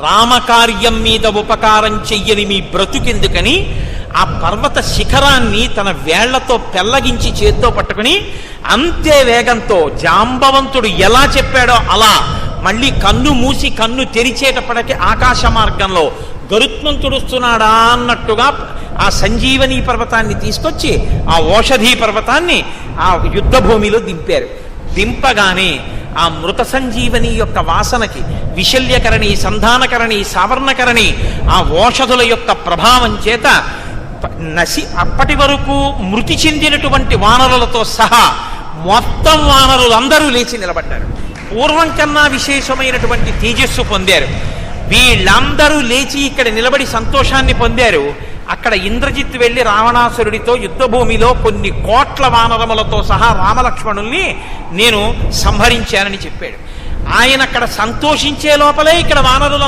రామకార్యం మీద ఉపకారం చెయ్యని మీ బ్రతుకెందుకని ఆ పర్వత శిఖరాన్ని తన వేళ్ళతో పెల్లగించి చేత్తో పట్టుకుని అంతే వేగంతో జాంబవంతుడు ఎలా చెప్పాడో అలా మళ్ళీ కన్ను మూసి కన్ను తెరిచేటప్పటికి ఆకాశ మార్గంలో గరుత్మంతుడుస్తున్నాడా అన్నట్టుగా ఆ సంజీవని పర్వతాన్ని తీసుకొచ్చి ఆ ఓషధీ పర్వతాన్ని ఆ యుద్ధ భూమిలో దింపారు. దింపగానే ఆ మృత సంజీవని యొక్క వాసనకి విశల్యకరణి సంధానకరణి సావర్ణకరణి ఆ ఓషధుల యొక్క ప్రభావం చేత నసి అప్పటి వరకు మృతి చెందినటువంటి వానరులతో సహా మొత్తం వానరులందరూ లేచి నిలబడ్డారు. పూర్వం కన్నా విశేషమైనటువంటి తేజస్సు పొందారు. వీళ్ళందరూ లేచి ఇక్కడ నిలబడి సంతోషాన్ని పొందారు. అక్కడ ఇంద్రజిత్ వెళ్ళి రావణాసురుడితో యుద్ధభూమిలో కొన్ని కోట్ల వానరములతో సహా రామలక్ష్మణుల్ని నేను సంహరించానని చెప్పాడు. ఆయన అక్కడ సంతోషించే లోపలే ఇక్కడ వానరుల